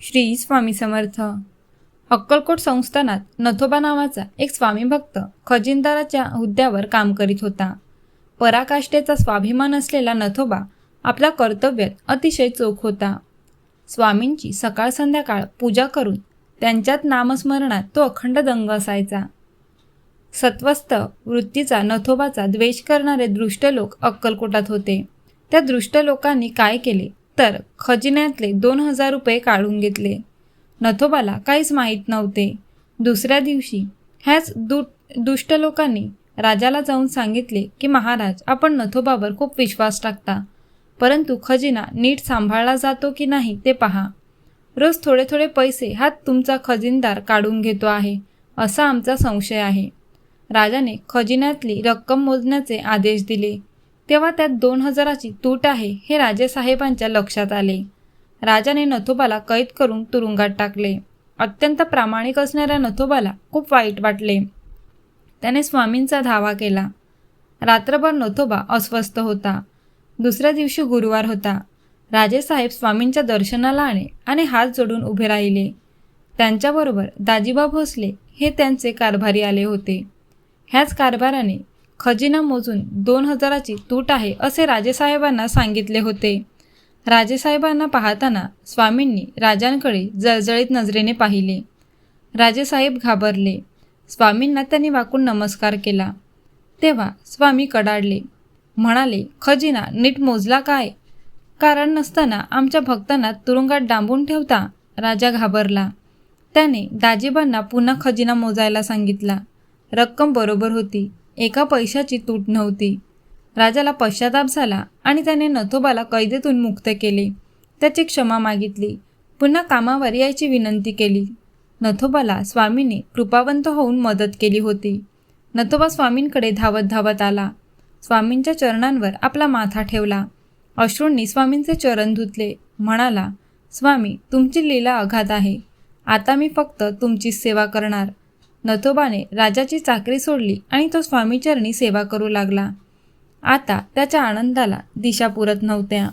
श्री स्वामी समर्थ. अक्कलकोट संस्थानात नथोबा नावाचा एक स्वामी भक्त खजिनदाराच्या हुद्द्यावर काम करीत होता. पराकाष्ठेचा स्वाभिमान असलेला नथोबा आपल्या कर्तव्यात अतिशय चोख होता. स्वामींची सकाळ संध्याकाळ पूजा करून त्यांच्यात नामस्मरणात तो अखंड दंग असायचा. सत्वस्त वृत्तीचा नथोबाचा द्वेष करणारे दृष्ट लोक अक्कलकोटात होते. त्या दृष्ट लोकांनी काय केले? तर खजिन्यातले दोन हजार रुपये काढून घेतले. नथोबाला काहीच माहीत नव्हते. दुसऱ्या दिवशी ह्याच दु दुष्ट लोकांनी राजाला जाऊन सांगितले की महाराज आपण नथोबावर खूप विश्वास टाकता. परंतु खजिना नीट सांभाळला जातो की नाही ते पहा. रोज थोडे थोडे पैसे हा तुमचा खजिनदार काढून घेतो आहे असा आमचा संशय आहे. राजाने खजिन्यातली रक्कम मोजण्याचे आदेश दिले. तेव्हा त्यात दोन हजाराची तूट आहे हे राजेसाहेबांच्या लक्षात आले. राजाने नथोबाला कैद करून तुरुंगात टाकले. अत्यंत प्रामाणिक असणाऱ्या नथोबाला खूप वाईट वाटले. त्याने स्वामींचा धावा केला. रात्रभर नथोबा अस्वस्थ होता. दुसऱ्या दिवशी गुरुवार होता. राजेसाहेब स्वामींच्या दर्शनाला आले आणि हात जोडून उभे राहिले. त्यांच्याबरोबर दाजीबा भोसले हे त्यांचे कारभारी आले होते. ह्याच कारभाराने खजिना मोजून दोन हजाराची तूट आहे असे राजेसाहेबांना सांगितले होते. राजेसाहेबांना पाहताना स्वामींनी राजांकडे जळजळीत नजरेने पाहिले. राजेसाहेब घाबरले. स्वामींना त्यांनी वाकून नमस्कार केला. तेव्हा स्वामी कडाडले. म्हणाले खजिना नीट मोजला काय? कारण नसताना आमच्या भक्तांना तुरुंगात डांबून ठेवता राजा घाबरला. त्याने दाजीबांना पुन्हा खजिना मोजायला सांगितला. रक्कम बरोबर होती. एका पैशाची तूट नव्हती. राजाला पश्चाताप झाला आणि त्याने नथोबाला कैदेतून मुक्त केले. त्याची क्षमा मागितली. पुन्हा कामावर यायची विनंती केली. नथोबाला स्वामीने कृपावंत होऊन मदत केली होती. नथोबा स्वामींकडे धावत धावत आला. स्वामींच्या चरणांवर आपला माथा ठेवला. अश्रूंनी स्वामींचे चरण धुतले. म्हणाला स्वामी तुमची लीला अघात आहे. आता मी फक्त तुमची सेवा करणार. नथोबाने राजाची चाकरी सोडली आणि तो स्वामीचरणी सेवा करू लागला. आता त्याच्या आनंदाला दिशा पुरत नव्हत्या.